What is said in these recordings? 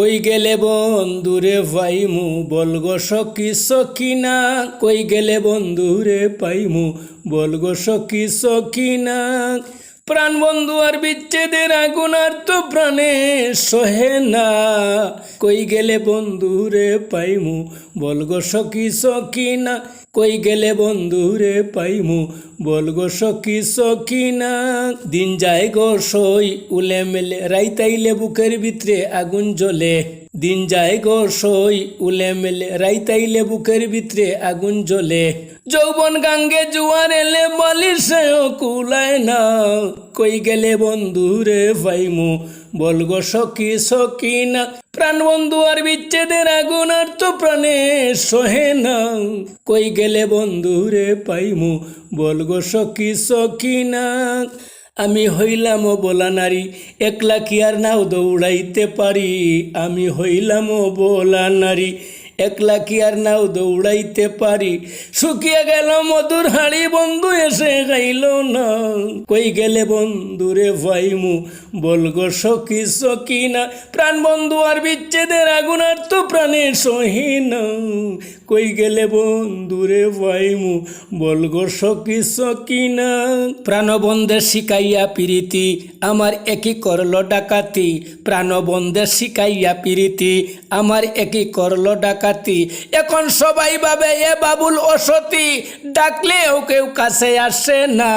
কই গেলে বন্ধুরে পাইমু বলগো সখী সখিনা কই গেলে বন্ধুরে পাইমু? বলগো সখী সখিনা প্রাণ বন্ধু আর বিচ্ছেদের আগুন আর তো প্রাণে সহে না। কই গেলে বন্ধুরে পাইমু? বলগো সখী সখিনা কই গেলে বন্ধুরে পাইমু? বলগো সখী সখিনা দিন যায় গো সই উলে মেলে রাইতাইলে বুকের ভিতরে আগুন জ্বলে। দিন যায় গো সই উলে মেলে রাইতাইলে বুকের ভিতরে আগুন জ্বলে। যৌবন গাঙ্গে জুয়ার এলে বলি সেও কুলায় না। কই গেলে বন্ধুরে পাইমু বলগো সখী সখিনা প্রাণ বন্ধু আর বিচ্ছেদের আগুন আর তো প্রাণে সহে না। কই গেলে বন্ধুরে পাইমু? বলগো সখী সখিনা আমি হইলাম বলা নারী, একলা কি আর নাও দৌড়াইতে পারি? আমি হইলাম বলা নারী, একলা কি আর নাও দৌড়াইতে পারি? শুকিয়ে গেল মধুর হাড়ি, বন্ধু এসে গাইল না। কই গেলে বন্ধুরে ভাইমু? বলগো সখী সখী না প্রাণ বন্ধু আর বিচ্ছেদের আগুন আর তো প্রাণে সহি না কই গেলে বন্ধুরে ভাইমু? বলগো সখী সখী না প্রাণবন্ধে শিকাইয়া পিরিতি, আমার একই করল ডাকাতি। প্রাণবন্ধে শিকাইয়া পিরিতি, আমার একই করল ডাকাতি। এখন সবাই ভাবে, এ বাবুল অসতি, ডাকলেও কেউ কাছে আসে না।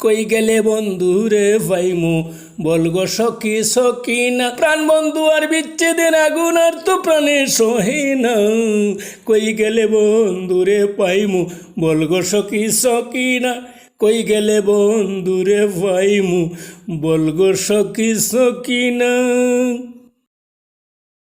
কই গেলে বন্ধুরে ভাইমু? বলগো সখী সখী না। প্রাণ বন্ধু আর বিচ্ছেদের আগুন আর তো প্রাণে সহে না। কই গেলে বন্ধুরে পাইমু বলগো সখী সখী না। কই গেলে বন্ধুরে পাইমু বলগো সখী সখী না।